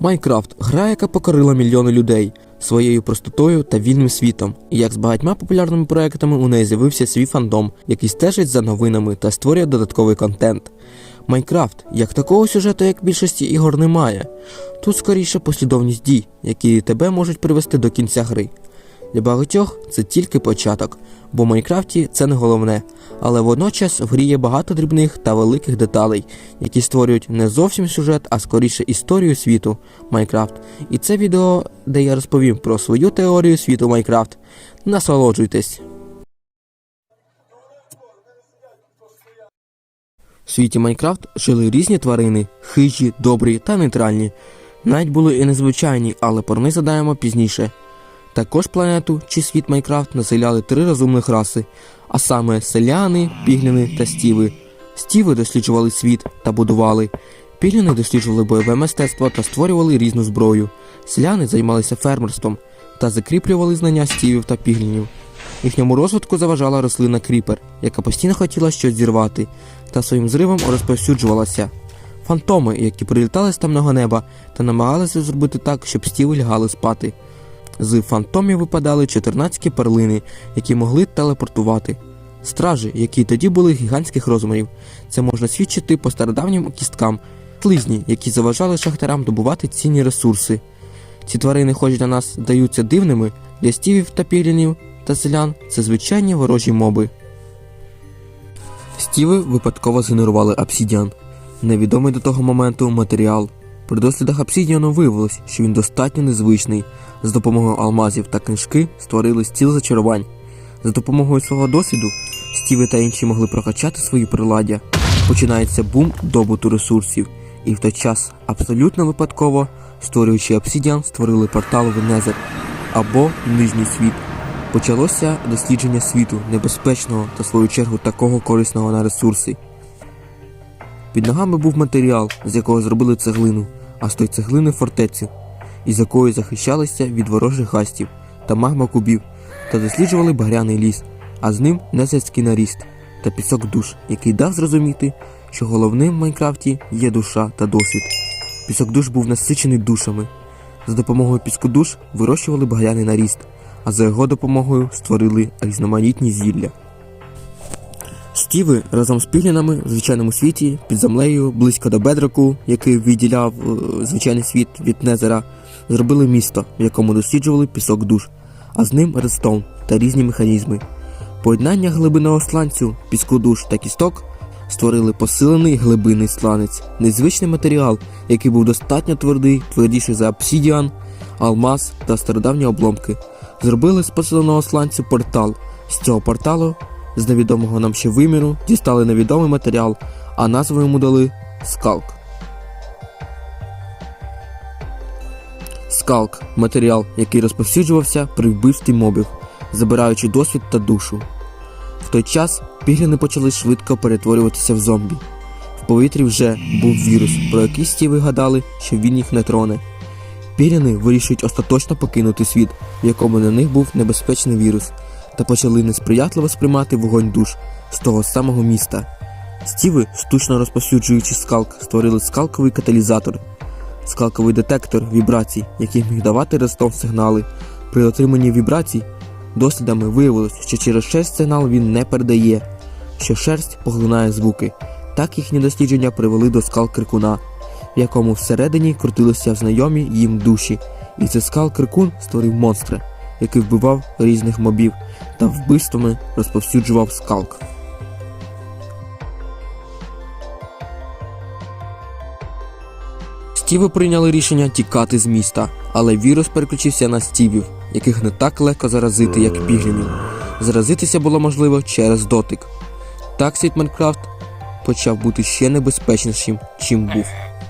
Майнкрафт гра, яка покорила мільйони людей своєю простотою та вільним світом. І як з багатьма популярними проектами у неї з'явився свій фандом, який стежить за новинами та створює додатковий контент. Майнкрафт, як такого сюжету, як більшості ігор, немає. Тут скоріше послідовність дій, які тебе можуть привести до кінця гри. Для багатьох це тільки початок, бо в Майнкрафті це не головне, але водночас в грі є багато дрібних та великих деталей, які створюють не зовсім сюжет, а скоріше історію світу Майнкрафт. І це відео, де я розповім про свою теорію світу Майнкрафт. Насолоджуйтесь! В світі Майнкрафт жили різні тварини, хижі, добрі та нейтральні. Навіть були і незвичайні, але про них задаємо пізніше. Також планету чи світ Майнкрафт населяли три розумних раси, а саме селяни, пігліни та стіви. Стіви досліджували світ та будували. Пігліни досліджували бойове мистецтво та створювали різну зброю. Селяни займалися фермерством та закріплювали знання стівів та піглінів. Їхньому розвитку заважала рослина кріпер, яка постійно хотіла щось зірвати, та своїм зривом розповсюджувалася. Фантоми, які прилітали з темного неба та намагалися зробити так, щоб стіви лягали спати. З фантомів випадали 14 перлини, які могли телепортувати. Стражі, які тоді були гігантських розмірів, це можна свідчити по стародавнім кісткам, слизні, які заважали шахтарам добувати цінні ресурси. Ці тварини, хоч для нас здаються дивними, для стівів та пілінів та селян це звичайні ворожі моби. Стіви випадково згенерували обсідіан, невідомий до того моменту матеріал. При дослідах обсідіану виявилось, що він достатньо незвичний. З допомогою алмазів та книжки створили стіл зачарувань. За допомогою свого досвіду стіви та інші могли прокачати свої приладдя. Починається бум добуту ресурсів, і в той час абсолютно випадково, створюючи обсідіан, створили портал в Незер або Нижній світ. Почалося дослідження світу, небезпечного та в свою чергу такого корисного на ресурси. Під ногами був матеріал, з якого зробили цеглину, а з тої цеглини фортецю, із якої захищалися від ворожих гастів та магма кубів, та досліджували багряний ліс, а з ним незерський наріст та пісок душ, який дав зрозуміти, що головним в Майнкрафті є душа та досвід. Пісок душ був насичений душами. За допомогою піску душ вирощували багряний наріст, а за його допомогою створили різноманітні зілля. Стіви разом з піглінами в звичайному світі під землею, близько до бедроку, який відділяв е, звичайний світ від Незера, зробили місто, в якому досліджували пісок душ, а з ним редстоун та різні механізми. Поєднання глибинного сланцю, піску душ та кісток створили посилений глибинний сланець, незвичний матеріал, який був достатньо твердий, твердіший за обсідіан, алмаз та стародавні обломки. Зробили з посиленого сланцю портал. З цього порталу з невідомого нам ще виміру дістали невідомий матеріал, а назву йому дали скалк. Скалк матеріал, який розповсюджувався при вбивстві мобів, забираючи досвід та душу. В той час пігліни почали швидко перетворюватися в зомбі. В повітрі вже був вірус, про який стіви гадали, що він їх не троне. Пігліни вирішують остаточно покинути світ, в якому на них був небезпечний вірус, та почали несприятливо сприймати вогонь душ з того самого міста. Стіви, штучно розповсюджуючи скалк, створили скалковий каталізатор, скалковий детектор вібрацій, який міг давати рестом сигнали. При отриманні вібрацій дослідами виявилось, що через шерсть сигнал він не передає, що шерсть поглинає звуки. Так їхні дослідження привели до скал крикуна, в якому всередині крутилися знайомі їм душі, і цей скал крикун створив монстра, який вбивав різних мобів та вбивствами розповсюджував скалк. Стіви прийняли рішення тікати з міста, але вірус переключився на стівів, яких не так легко заразити, як піглінів. Заразитися було можливо через дотик. Так світ Майнкрафт почав бути ще небезпечнішим, чим був.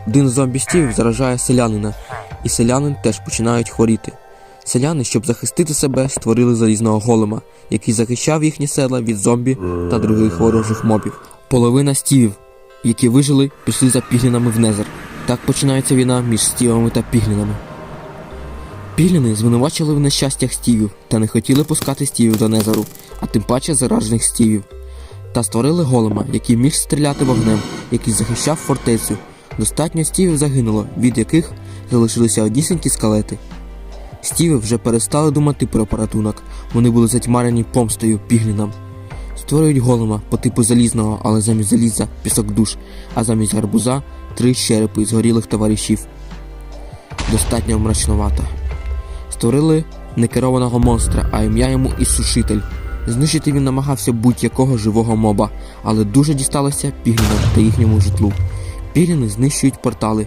Один з зомбі стівів заражає селянина, і селянин теж починають хворіти. Селяни, щоб захистити себе, створили залізного голема, який захищав їхні села від зомбі та других ворожих мобів. Половина стівів, які вижили, пішли за піглінами в Незер. Так починається війна між стівами та піглінами. Пігліни звинувачили в нещастях стівів та не хотіли пускати стівів до Незеру, а тим паче заражених стівів. Та створили голема, який міг стріляти вогнем, який захищав фортецю. Достатньо стівів загинуло, від яких залишилися однісінькі скелети. Стіви вже перестали думати про порятунок. Вони були затьмарені помстою піглінам. Створюють голема по типу залізного, але замість заліза пісок душ, а замість гарбуза три черепи згорілих товаришів. Достатньо мрачновато. Створили некерованого монстра, а ім'я йому Ісушитель. Знищити він намагався будь-якого живого моба, але дуже дісталося піглінам та їхньому житлу. Пігліни знищують портали.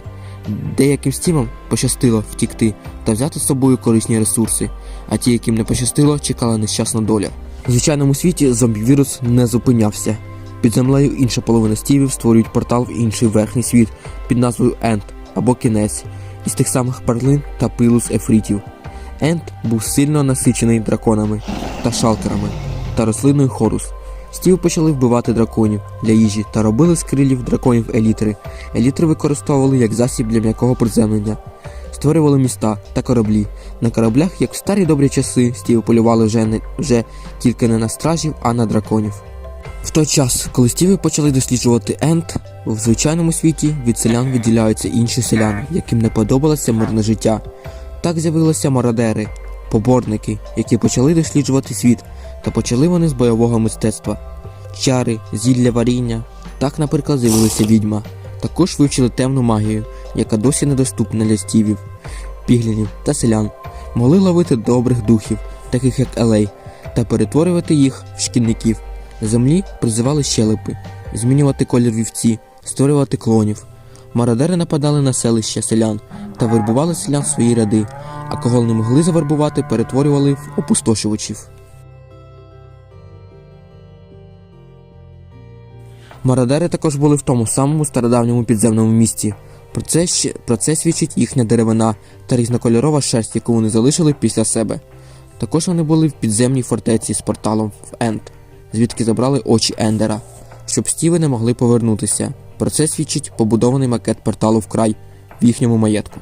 Деяким стімам пощастило втікти та взяти з собою корисні ресурси, а ті, яким не пощастило, чекала нещасна доля. У звичайному світі зомбі-вірус не зупинявся. Під землею інша половина стівів створюють портал в інший верхній світ під назвою Енд або Кінець із тих самих перлин та пилу з ефрітів. Енд був сильно насичений драконами та шалкерами та рослиною хорус. Стіви почали вбивати драконів для їжі та робили з крилів драконів елітри. Елітри використовували як засіб для м'якого приземлення, створювали міста та кораблі. На кораблях, як в старі добрі часи, стіви полювали вже, не, вже тільки не на стражів, а на драконів. В той час, коли стіви почали досліджувати Енд, в звичайному світі від селян відділяються інші селяни, яким не подобалося мирне життя. Так з'явилися мародери, поборники, які почали досліджувати світ, та почали вони з бойового мистецтва. Чари, зілля варіння. Так, наприклад, з'явилася відьма. Також вивчили темну магію, яка досі недоступна для стівів, піглінів та селян. Могли ловити добрих духів, таких як Елей, та перетворювати їх в шкідників. На землі призивали щелепи, змінювати колір вівці, створювати клонів. Мародери нападали на селища селян та вербували селян в свої ряди, а кого не могли завербувати, перетворювали в опустошувачів. Мародери також були в тому самому стародавньому підземному місті. Про це, про це свідчить їхня деревина та різнокольорова шерсть, яку вони залишили після себе. Також вони були в підземній фортеці з порталом в Енд, звідки забрали очі Ендера, щоб стіви не могли повернутися. Про це свідчить побудований макет порталу в край в їхньому маєтку.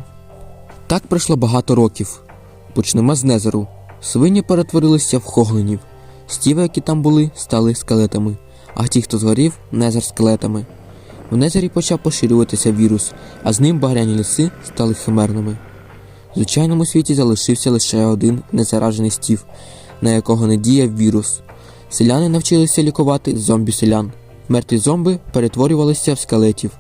Так пройшло багато років. Почнемо з Незеру. Свині перетворилися в хоглинів. Стіви, які там були, стали скелетами, а ті, хто згорів, незер скелетами. В Незері почав поширюватися вірус, а з ним багряні ліси стали химерними. В звичайному світі залишився лише один незаражений стів, на якого не діяв вірус. Селяни навчилися лікувати зомбі-селян. Мертві зомби перетворювалися в скелетів,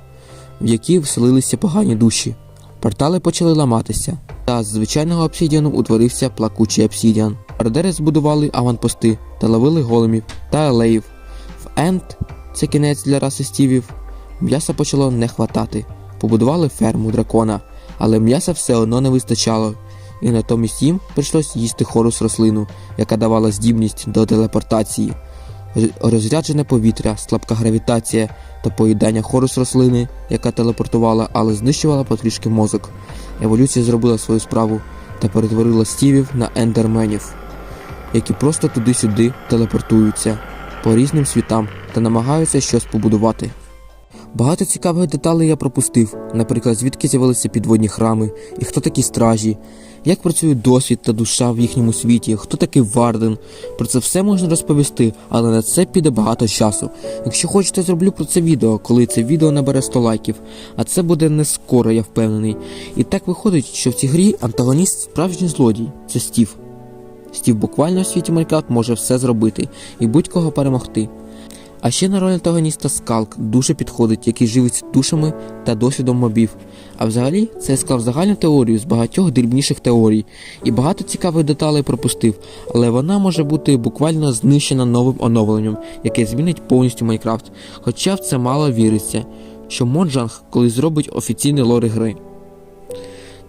в які вселилися погані душі. Портали почали ламатися, та з звичайного обсідіану утворився плакучий обсідіан. Ордери збудували аванпости та ловили големів та елеїв. Енд, це кінець для раси стівів, м'яса почало не хватати. Побудували ферму дракона, але м'яса все одно не вистачало, і натомість їм прийшлось їсти хорус рослину, яка давала здібність до телепортації. Розряджене повітря, слабка гравітація та поїдання хорус рослини, яка телепортувала, але знищувала потрішки мозок. Еволюція зробила свою справу та перетворила стівів на ендерменів, які просто туди-сюди телепортуються по різним світам та намагаються щось побудувати. Багато цікавих деталей я пропустив, наприклад, звідки з'явилися підводні храми, і хто такі стражі, як працює досвід та душа в їхньому світі, хто такий Варден. Про це все можна розповісти, але на це піде багато часу. Якщо хочете, зроблю про це відео, коли це відео набере 100 лайків, а це буде не скоро, я впевнений. І так виходить, що в цій грі антагоніст справжній злодій це Стів. Стів буквально в світі Майнкрафт може все зробити і будь-кого перемогти. А ще на роль антагоніста Скалк дуже підходить, який живиться душами та досвідом мобів. А взагалі це склав загальну теорію з багатьох дрібніших теорій і багато цікавих деталей пропустив, але вона може бути буквально знищена новим оновленням, яке змінить повністю Майнкрафт. Хоча в це мало віриться, що Моджанг колись зробить офіційний лори гри.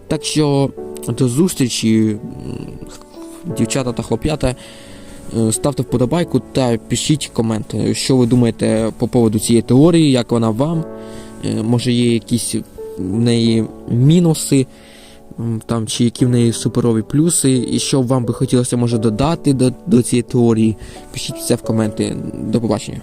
Так що до зустрічі, дівчата та хлоп'ята. Е, Ставте вподобайку та пишіть коменти, що ви думаєте по поводу цієї теорії, як вона вам. Е, Може є якісь в неї мінуси, там, чи які в неї суперові плюси, і що вам би хотілося може додати до, до цієї теорії. Пишіть все в коменти. До побачення.